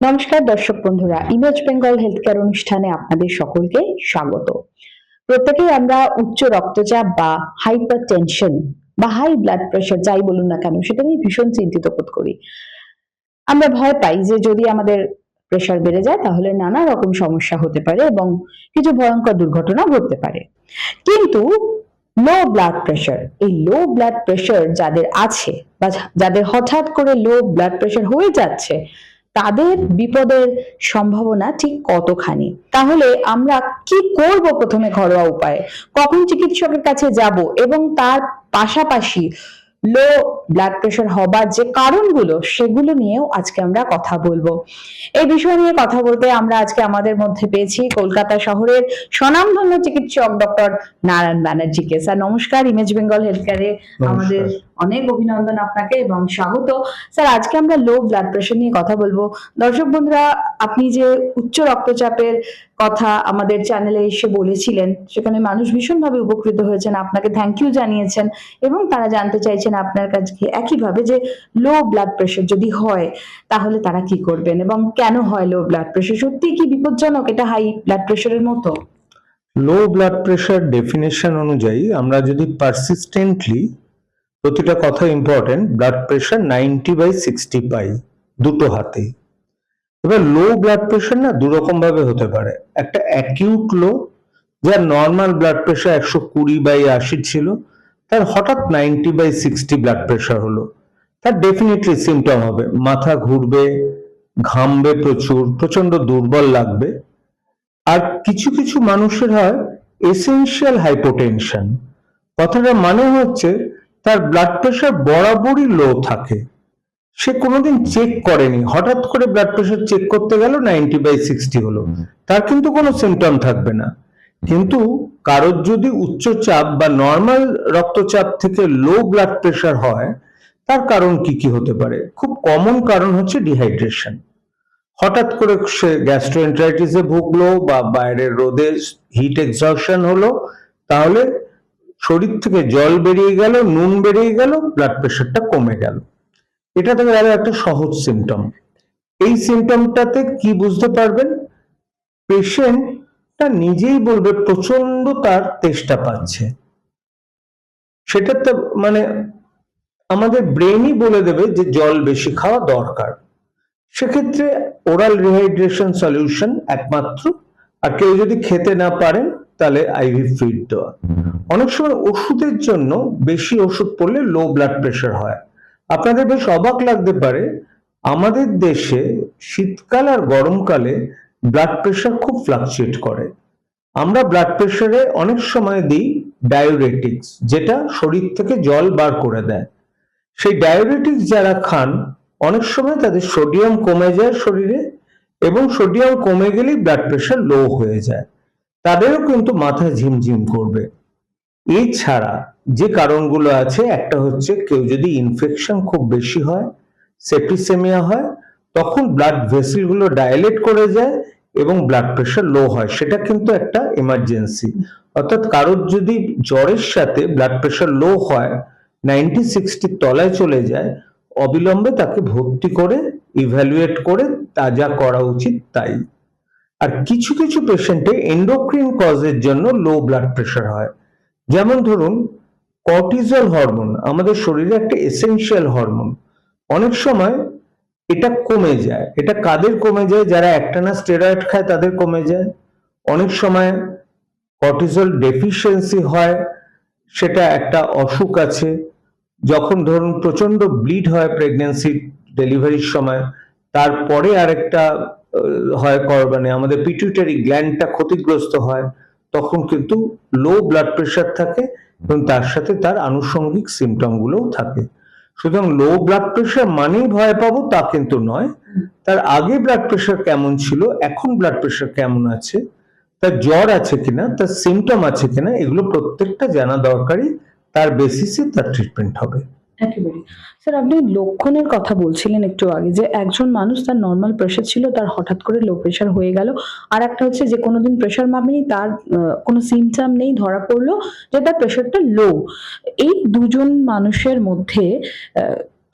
নমস্কার দর্শক বন্ধুরা ইমেজ বেঙ্গল হেলথ কেয়ার অনুষ্ঠানে আপনাদের সকলকে স্বাগত। প্রত্যেকেই আমরা উচ্চ রক্তচাপ বা হাইপার টেনশন বা হাই ব্লাড প্রেশার যাই বলুন না কেন, সেটা নিয়ে ভীষণ চিন্তিত বোধ করি। আমরা ভয় পাই যে যদি আমাদের প্রেশার বেড়ে যায়, তাহলে নানা রকম সমস্যা হতে পারে এবং কিছু ভয়ঙ্কর দুর্ঘটনা ঘটতে পারে। কিন্তু লো ব্লাড প্রেশার এই লো ব্লাড প্রেশার যাদের আছে বা যাদের হঠাৎ করে লো ব্লাড প্রেশার হয়ে যাচ্ছে তাদের বিপদের সম্ভাবনা ঠিক কতখানি? তাহলে আমরা কি করব প্রথমে ঘরোয়া উপায়ে? কখন চিকিৎসকের কাছে যাব এবং তার পাশাপাশি লো ব্লাড প্রেশার হবার যে কারণগুলো সেগুলো নিয়েও আজকে আমরা কথা বলব। এই বিষয় নিয়ে কথা বলতে আমরা আজকে আমাদের মধ্যে পেয়েছি কলকাতা শহরের স্বনামধন্য চিকিৎসক ডক্টর নারায়ণ ব্যানার্জিকে। স্যার নমস্কার ইমেজ বেঙ্গল হেলথ কেয়ারে আমাদের অনেক অভিনন্দন আপনাকে এবং স্বাগত। স্যার আজকে আমরা লো ব্লাড প্রেশার নিয়ে কথা বলব। দর্শক বন্ধুরা আপনি যে উচ্চ রক্তচাপের কথা আমাদের চ্যানেলে এসে বলেছিলেন সেখানে মানুষ ভীষণভাবে উপকৃত হয়েছেন আপনাকে থ্যাংক ইউ জানিয়েছেন এবং তারা জানতে চাইছেন আপনার কাছে একইভাবে যে লো ব্লাড প্রেশার যদি হয়, তাহলে তারা কি করবেন? এবং কেন হয় লো ব্লাড প্রেশার সত্যি কি বিপজ্জনক এটা হাই ব্লাড প্রেশারের মতো? লো ব্লাড প্রেশার ডেফিনেশন অনুযায়ী আমরা যদি পারসিস্টেন্টলি প্রতিটা কথা important blood pressure ninety by sixty পাই দুটো হাতে। এবার লো ব্লাড প্রেশার না দুরকম ভাবে হতে পারে। একটা অ্যাকিউট লো যার নর্মাল ব্লাড প্রেশার একশো কুড়ি বাই আশি ছিল তার হঠাৎ ninety by sixty blood pressure হলো। তার ডেফিনেটলি সিমটম হবে। মাথা ঘুরবে, ঘামবে প্রচুর প্রচণ্ড দুর্বল লাগবে। আর কিছু কিছু মানুষের হয় এসেনশিয়াল হাইপোটেনশন কথাটা মানে হচ্ছে তার ব্লাড প্রেশার বরাবরই লো থাকে। সে কোনোদিন চেক করেনি। হঠাৎ করে ব্লাড প্রেশার চেক করতে গেল নাইনটি বাই সিক্সটি হলো। তার কিন্তু কোনো সিমটম থাকবে না। কিন্তু কারোর যদি উচ্চ চাপ বা নর্মাল রক্তচাপ থেকে লো ব্লাড প্রেশার হয়, তার কারণ কি কি হতে পারে? খুব কমন কারণ হচ্ছে ডিহাইড্রেশন হঠাৎ করে সে গ্যাস্ট্রোএন্টারাইটিসে ভুগলো বা বাইরের রোদে হিট এক্সশন হলো, তাহলে শরীর থেকে জল বেরিয়ে গেল, নুন বেরিয়ে গেল ব্লাড প্রেশারটা কমে গেল। এটা থেকে গেল একটা সহজ সিমটম এই সিমটমটাতে কি বুঝতে পারবেন? পেশেন্টটা নিজেই বলবে প্রচণ্ড তার তেষ্টা পাচ্ছে। সেটা তো মানে আমাদের ব্রেনই বলে দেবে যে জল বেশি খাওয়া দরকার। সেক্ষেত্রে ওরাল রিহাইড্রেশন সলিউশন একমাত্র। আর কেউ যদি খেতে না পারেন, তাহলে আইভি ফিড দেওয়া। অনেক সময় ওষুধের জন্য বেশি ওষুধ পড়লে লো ব্লাড প্রেশার হয়। আপনাদের বেশ অবাক লাগতে পারে, আমাদের দেশে শীতকাল আর গরমকালে ব্লাড প্রেশার খুব ফ্লাকচুয়েট করে। আমরা ব্লাড প্রেশারে অনেক সময় দিই ডায়োরেটিক্স যেটা শরীর থেকে জল বার করে দেয়। সেই ডায়োরেটিক্স যারা খান, অনেক সময় তাদের সোডিয়াম কমে যায় শরীরে এবং সোডিয়াম কমে গেলেই ব্লাড প্রেশার লো হয়ে যায়। তাদেরও কিন্তু মাথা ঝিমঝিম করবে। এছাড়া যে কারণগুলো আছে, একটা হচ্ছে কেউ যদি ইনফেকশন খুব বেশি হয় সেপ্টিসেমিয়া হয় তখন ব্লাড ভেসেলগুলো ডায়ালেট করে যায় এবং ব্লাড প্রেশার লো হয়। সেটা কিন্তু একটা এমার্জেন্সি অর্থাৎ কারোর যদি জ্বরের সাথে ব্লাড প্রেশার লো হয় নাইনটি সিক্সটির তলায় চলে যায়, অবিলম্বে তাকে ভর্তি করে ইভ্যালুয়েট করে, তা যা করা উচিত তাই। আর কিছু কিছু পেশেন্টে এন্ডোক্রিন কজের জন্য লো ব্লাড প্রেশার হয়। যেমন ধরুন কর্টিজল হরমোন আমাদের শরীরে একটা এসেনশিয়াল হরমোন অনেক সময় এটা কমে যায়। এটা কাদের কমে যায়? যারা একটানা স্টেরয়েড খায়, তাদের কমে যায়। অনেক সময় কর্টিজল ডেফিসিয়েন্সি হয়, সেটা একটা অসুখ আছে। যখন ধরুন প্রচণ্ড ব্লিড হয় প্রেগনেন্সি ডেলিভারির সময়, তারপরে আরেকটা হয় মানে আমাদের পিটুইটারি গ্ল্যান্ডটা ক্ষতিগ্রস্ত হয়, তখন কিন্তু লো ব্লাড প্রেশার থাকে এবং তার সাথে তার আনুষঙ্গিক সিমটম গুলোও থাকে। সুতরাং লো ব্লাড প্রেশার মানেই ভয় পাবো, তা কিন্তু নয়। তার আগে ব্লাড প্রেশার কেমন ছিল, এখন ব্লাড প্রেশার কেমন আছে, তার জ্বর আছে কিনা, তার সিমটম আছে কিনা, এগুলো প্রত্যেকটা জানা দরকারই। তার বেসিসে তার ট্রিটমেন্ট হবে। একেবারে স্যার আপনি লক্ষণের কথা বলছিলেন একটু আগে যে একজন মানুষ তার নর্মাল প্রেশার ছিল, তার হঠাৎ করে লো প্রেশার হয়ে গেল। আর একটা হচ্ছে যে কোনোদিন প্রেশার মাপেনি, তার কোনো সিমটম নেই, ধরা পড়ল যে তার প্রেশারটা লো এই দুজন মানুষের মধ্যে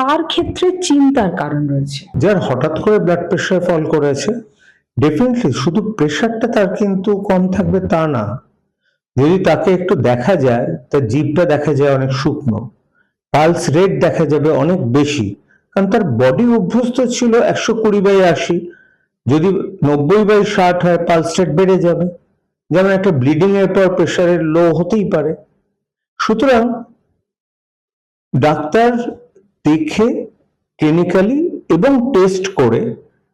কার ক্ষেত্রে চিন্তার কারণ রয়েছে? যার হঠাৎ করে ব্লাড প্রেশার ফল করেছে ডেফিনেটলি শুধু প্রেশারটা তার কিন্তু কম থাকবে তা না। যদি তাকে একটু দেখা যায়, তার জিভটা দেখা যায় অনেক শুকনো। পালস রেট দেখা যাবে অনেক বেশি। কারণ তার বডি অভ্যস্ত ছিল একশো কুড়ি বাই আশি। যদি নব্বই বাই ষাট হয় পালস রেট বেড়ে যাবে। যেমন একটা ব্লিডিং এর পর প্রেশারের লো হতেই পারে। সুতরাং ডাক্তার দেখে ক্লিনিক্যালি এবং টেস্ট করে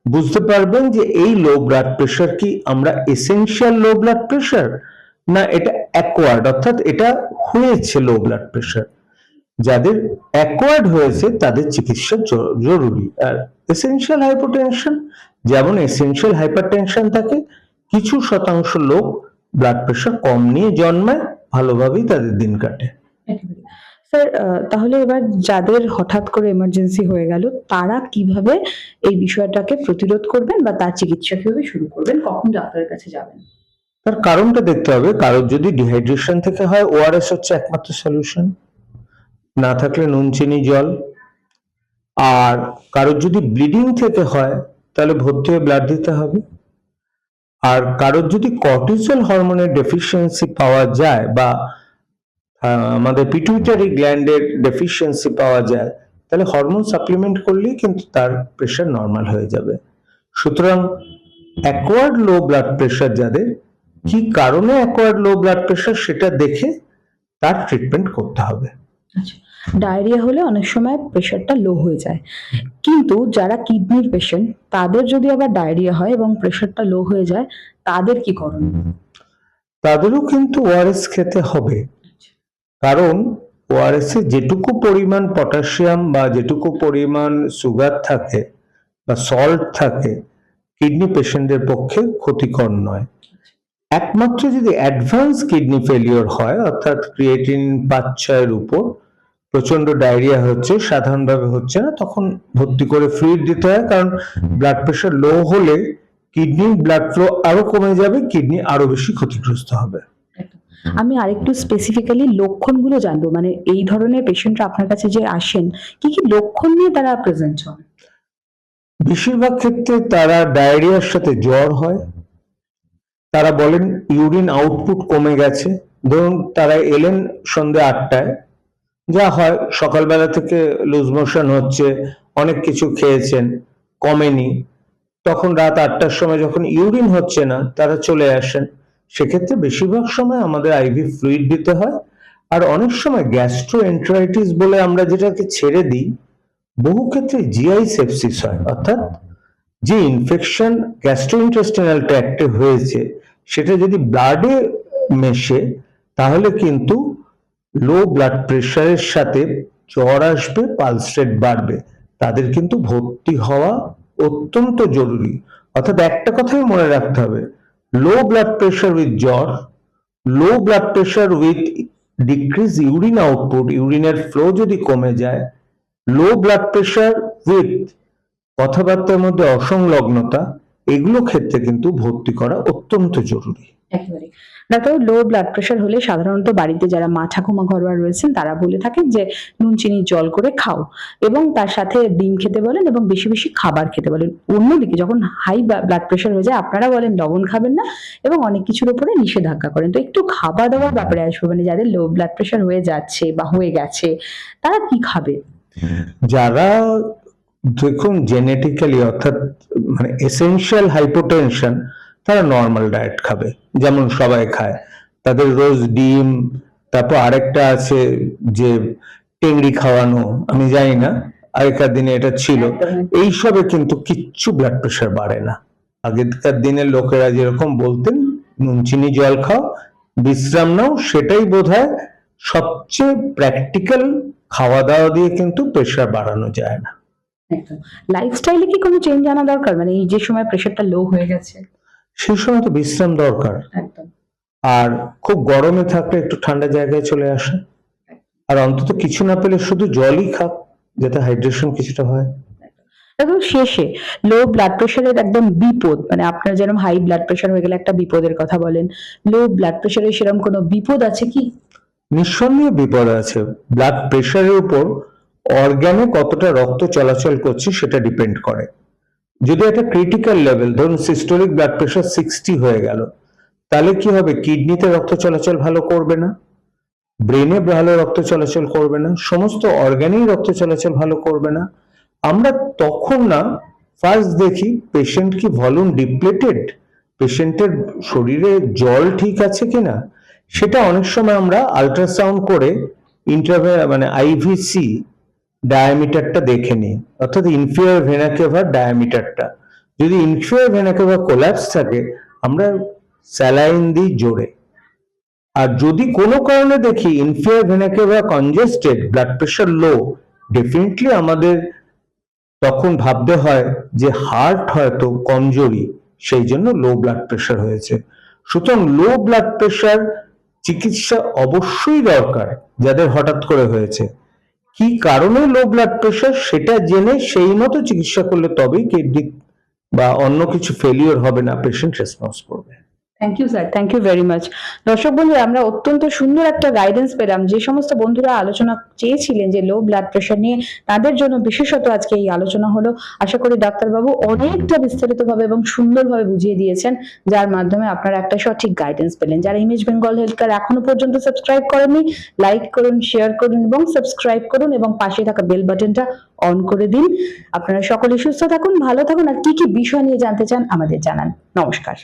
বুঝতে পারবেন যে এই লো ব্লাড প্রেশার কি আমরা এসেনশিয়াল লো ব্লাড প্রেশার না, এটা অ্যাকোয়ার্ড অর্থাৎ এটা হয়েছে লো ব্লাড প্রেশার যাদের অ্যাকোয়ার্ড হয়েছে তাদের চিকিৎসা জরুরি। আর এসেনশিয়াল হাইপোটেনশন যেমন এসেনশিয়াল হাইপারটেনশন থাকে কিছু শতাংশ লোক ব্লাড প্রেশার কম নিয়ে জন্মায় ভালোভাবেই তাদের দিন কাটে। স্যার তাহলে এবার যাদের হঠাৎ করে এমার্জেন্সি হয়ে গেল তারা কীভাবে এই বিষয়টাকে প্রতিরোধ করবেন বা তার চিকিৎসা কীভাবে শুরু করবেন? কখন ডাক্তারের কাছে যাবেন? তার কারণটা দেখতে হবে। কারোর যদি ডিহাইড্রেশন থেকে হয় ওআরএস হচ্ছে একমাত্র সলিউশন না থাকলে নুন, চিনি, জল। আর কারোর যদি ব্লিডিং থেকে হয়, তাহলে ভর্তি হয়ে ব্লাড দিতে হবে। আর কারোর যদি কর্টিসল হরমোনের ডেফিসিয়েন্সি পাওয়া যায় বা আমাদের পিটুইটারি গ্ল্যান্ডের ডেফিসিয়েন্সি পাওয়া যায়, তাহলে হরমোন সাপ্লিমেন্ট করলেই কিন্তু তার প্রেশার নর্মাল হয়ে যাবে। সুতরাং অ্যাকোয়ার্ড লো ব্লাড প্রেশার যাদের, কি কারণে অ্যাকোয়ার্ড লো ব্লাড প্রেশার সেটা দেখে তার ট্রিটমেন্ট করতে হবে। আচ্ছা। ডায়রিয়া হলে অনেক সময় প্রেশারটা লো হয়ে যায়। কিন্তু যারা কিডনির পেশেন্ট তাদের যদি আবার ডায়রিয়া হয় এবং প্রেশারটা লো হয়ে যায় তাদের কি করণীয় তাদেরও কিন্তু ওআরএস খেতে হবে। কারণ ওআরএস এ যেটুকু পরিমাণ পটাশিয়াম বা যেটুকু পরিমাণ সুগার থাকে বা সল্ট থাকে কিডনি পেশেন্টদের পক্ষে ক্ষতিকর নয়। একমাত্র যদি অ্যাডভান্স কিডনি ফেলিওর হয় অর্থাৎ ক্রিয়েটিন পাঁচ ছয়ের উপর প্রচণ্ড ডায়রিয়া হচ্ছে সাধারণভাবে হচ্ছে না তখন ভর্তি করে ফ্লুইড দিতে হয় কারণ ব্লাড প্রেশার লো হলে কিডনির ব্লাড ফ্লো আরও কমে যাবে কিডনি আরও বেশি ক্ষতিগ্রস্ত হবে। আমি আরেকটু স্পেসিফিক্যালি লক্ষণগুলো জানব মানে এই ধরনের পেশেন্টরা আপনার কাছে যে আসেন কি কি লক্ষণ নিয়ে তারা প্রেজেন্ট হন? বেশিরভাগ ক্ষেত্রে তারা ডায়রিয়ার সাথে জ্বর হয় তারা বলেন ইউরিন আউটপুট কমে গেছে ধরুন তারা এলেন সন্ধ্যে আটটায় যা হয়, সকালবেলা থেকে লুজ মোশন হচ্ছে, অনেক কিছু খেয়েছেন, কমেনি। তখন রাত আটটার সময় যখন ইউরিন হচ্ছে না, তারা চলে আসেন। সেক্ষেত্রে বেশিরভাগ সময় আমাদের আইভি ফ্লুইড দিতে হয়। আর অনেক সময় গ্যাস্ট্রো এন্টারাইটিস বলে আমরা যেটাকে ছেড়ে দিই, বহু ক্ষেত্রে জিআই সেপসিস হয়। অর্থাৎ যে ইনফেকশন গ্যাস্ট্রোইন্টেস্টিনাল ট্র্যাক্টে হয়েছে, সেটা যদি ব্লাডে মেশে, তাহলে কিন্তু লো ব্লাড প্রেশারের সাথে জ্বর আসবে পালস রেট বাড়বে। তাদের কিন্তু ভর্তি হওয়া অত্যন্ত জরুরি। অর্থাৎ একটা কথাই মনে রাখতে হবে লো ব্লাড প্রেশার উইথ জ্বর low blood pressure with decrease urine output ইউরিনের flow যদি কমে যায় লো ব্লাড প্রেশার উইথ কথাবার্তার মধ্যে অসংলগ্নতা, এগুলো ক্ষেত্রে কিন্তু ভর্তি করা অত্যন্ত জরুরি। একেবারে ডাক্তার লো ব্লাড প্রেশার হলে সাধারণত বাড়িতে যারা মা ঠাকুমা ঘরোয়া রয়েছেন, তারা বলে থাকেন যে, নুন, চিনি, জল করে খাও। এবং তার সাথে ডিম খেতে বলেন এবং বেশি বেশি খাবার খেতে বলেন। অন্যদিকে যখন হাই ব্লাড প্রেশার হয়ে যায়, আপনারা বলেন লবণ খাবেন না এবং অনেক কিছুর উপরে নিষেধাজ্ঞা করেন। তো একটু খাওয়া দাওয়ার ব্যাপারে আসব মানে যাদের লো ব্লাড প্রেশার হয়ে যাচ্ছে বা হয়ে গেছে, তারা কি খাবে? যারা, দেখুন জেনেটিক্যালি অর্থাৎ মানে এসেনশিয়াল হাইপোটেনশন তারা নর্মাল ডায়েট খাবে যেমন সবাই খায়। তাদের রোজ ডিম তারপর আরেকটা আছে যে টেংরি খাওয়ানো আমি জানি না আগেকার দিনে এটা ছিল। এইসবে কিন্তু কিচ্ছু ব্লাড প্রেশার বাড়ে না। আগেকার দিনের লোকেরা যেরকম বলতেন নুন চিনি জল খাও বিশ্রাম নাও সেটাই বোধহয় সবচেয়ে প্র্যাকটিক্যাল খাওয়া দাওয়া দিয়ে কিন্তু প্রেশার বাড়ানো যায় না। একদম। লাইফস্টাইলে কি কোনো চেঞ্জ আনা দরকার? মানে এই যে সময় প্রেশারটা লো হয়ে গেছে। সেই সময় তো বিশ্রাম দরকার। আর খুব গরমে থাকলে একটু ঠান্ডা জায়গায় চলে আসে। আর অন্তত কিছু না পেলে শুধু জলই খাক যাতে হাইড্রেশন কিছুটা হয়। একদম শেষে লো ব্লাড প্রেশারের একদম বিপদ মানে আপনার যেরকম হাই ব্লাড প্রেশার হয়ে গেলে একটা বিপদের কথা বলেন লো ব্লাড প্রেশারের সেরকম কোনো বিপদ আছে কি? নিঃসন্দেহে বিপদ আছে। ব্লাড প্রেশারের উপর অর্গানে কতটা রক্ত চলাচল করছে সেটা ডিপেন্ড করে। যদি একটা ক্রিটিক্যাল লেভেল ধরুন সিস্টোলিক ব্লাড প্রেশার সিক্সটি হয়ে গেল, তাহলে কি হবে? কিডনিতে রক্ত চলাচল ভালো করবে না ব্রেনে ভালো রক্ত চলাচল করবে না, সমস্ত অর্গানেই রক্ত চলাচল ভালো করবে না। আমরা তখন না ফার্স্ট দেখি পেশেন্ট কি ভলিউম ডিপ্লেটেড পেশেন্টের শরীরে জল ঠিক আছে কিনা? সেটা অনেক সময় আমরা আল্ট্রাসাউন্ড করে ইন্টারভে মানে আইভিসি ডায়ামিটারটা দেখে নিই। অর্থাৎ ইনফিয়ার ভেনাকেভার ডায়ামিটারটা যদি ইনফিয়ার ভেনাকেভার কোল্যাপস থাকে, আমরা স্যালাইন দিই জোরে। আর যদি কোনো কারণে দেখি inferior ভেনাকেভার congested blood pressure low definitely আমাদের তখন ভাবতে হয় যে হার্ট হয়তো কমজোরি, সেই জন্য লো ব্লাড প্রেশার হয়েছে। সুতরাং লো ব্লাড প্রেশার চিকিৎসা অবশ্যই দরকার, যাদের হঠাৎ করে হয়েছে। কি কারণে লো ব্লাড প্রেশার সেটা জেনে সেই মতো চিকিৎসা করলে তবেই কিডনি বা অন্য কিছু ফেলিওর হবে না পেশেন্ট রেসপন্স করবে? Thank you sir thank you very much দর্শক বন্ধুরা আমরা অত্যন্ত সুন্দর একটা গাইডেন্স পেলাম। যে সমস্ত বন্ধুরা আলোচনা চেয়েছিলেন যে লো ব্লাড প্রেশার নিয়ে, তাদের জন্য বিশেষত আজকে এই আলোচনা হলো। আশা করি ডাক্তারবাবু অনেকটা বিস্তারিতভাবে এবং সুন্দরভাবে বুঝিয়ে দিয়েছেন, যার মাধ্যমে আপনারা একটা সঠিক গাইডেন্স পেলেন। যারা ইমেজ বেঙ্গল হেলথ কেয়ার এখনও পর্যন্ত সাবস্ক্রাইব করেননি লাইক করুন শেয়ার করুন এবং সাবস্ক্রাইব করুন এবং পাশে থাকা বেল বাটনটা অন করে দিন। আপনারা সকলে সুস্থ থাকুন, ভালো থাকুন, আর কি কি বিষয় নিয়ে জানতে চান আমাদের জানান। নমস্কার।